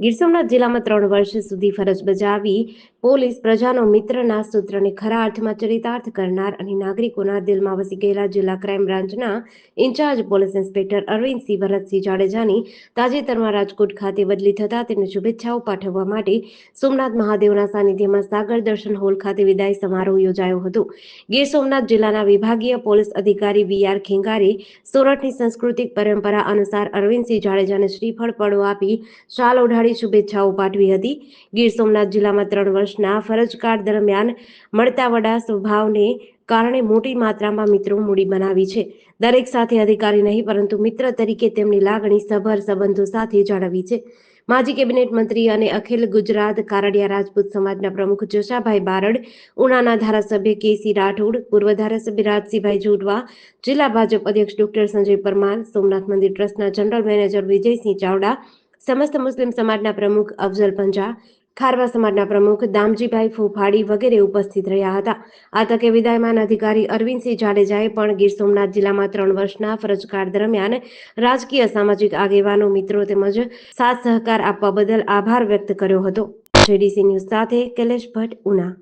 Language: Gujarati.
ગીર સોમનાથ જિલ્લામાં ત્રણ વર્ષ સુધી ફરજ બજાવી પોલીસ પ્રજાનો મિત્રના સૂત્રને ખરા અર્થમાં ચરિતાર્થ કરનાર અને નાગરિકોના દિલમાં વસી ગયેલા જિલ્લા ક્રાઇમ બ્રાન્ચના incharge police inspector Arvindsinh Bharatsinh જાડેજાની તાજેતરમાં રાજકોટ ખાતે બદલી થતા તેમને શુભેચ્છાઓ પાઠવવા માટે સોમનાથ મહાદેવના સાનિધ્યમાં સાગર દર્શન હોલ ખાતે વિદાય સમારોહ યોજાયો હતો. ગીર સોમનાથ જિલ્લાના વિભાગીય પોલીસ અધિકારી વી. આર. ખેંગારે સોરઠની સાંસ્કૃતિક પરંપરા અનુસાર અરવિંદસિંહ જાડેજાને શ્રીફળ પડો આપી શાલ ઓઢાડી શુભેચ્છાઓ પાઠવી હતી. ગીર સોમનાથ જિલ્લામાં ત્રણ વર્ષના ફરજકાળ દરમિયાન મળતા વડા સ્વભાવને કારણે મોટી માત્રામાં મિત્રો મૂડી બનાવી છે. દરેક સાથે અધિકારી નહીં, પરંતુ મિત્ર તરીકે તેમની લાગણી સભર સંબંધો સાથે જાળવી છે. માજી કેબિનેટ મંત્રી અને અખિલ ગુજરાત કારડિયા રાજપૂત સમાજના પ્રમુખ જશાભાઈ બારડ, ઉનાના ધારાસભ્ય કેસી રાઠોડ, પૂર્વ ધારાસભ્ય રાજસિંહભાઈ જોડવા જિલ્લા ભાજપ અધ્યક્ષ ડોક્ટર સંજય પરમાર, સોમનાથ મંદિર ટ્રસ્ટના જનરલ મેનેજર વિજયસિંહ ચાવડા સમસ્ત મુસ્લિમ સમાજના પ્રમુખ અફઝલ પંજા, ખારવા સમાજના પ્રમુખ દામજીભાઈ ફોફાડી વગેરે ઉપસ્થિત રહ્યા હતા. આ તકે વિદાયમાન અધિકારી અરવિંદસિંહ જાડેજાએ પણ ગીર સોમનાથ જિલ્લામાં ત્રણ વર્ષના ફરજકાળ દરમિયાન રાજકીય સામાજિક આગેવાનો, મિત્રો તેમજ સાથ સહકાર આપવા બદલ આભાર વ્યક્ત કર્યો હતો. જેડીસી ન્યૂઝ સાથે કૈલેશ ભટ્ટ, ઉના.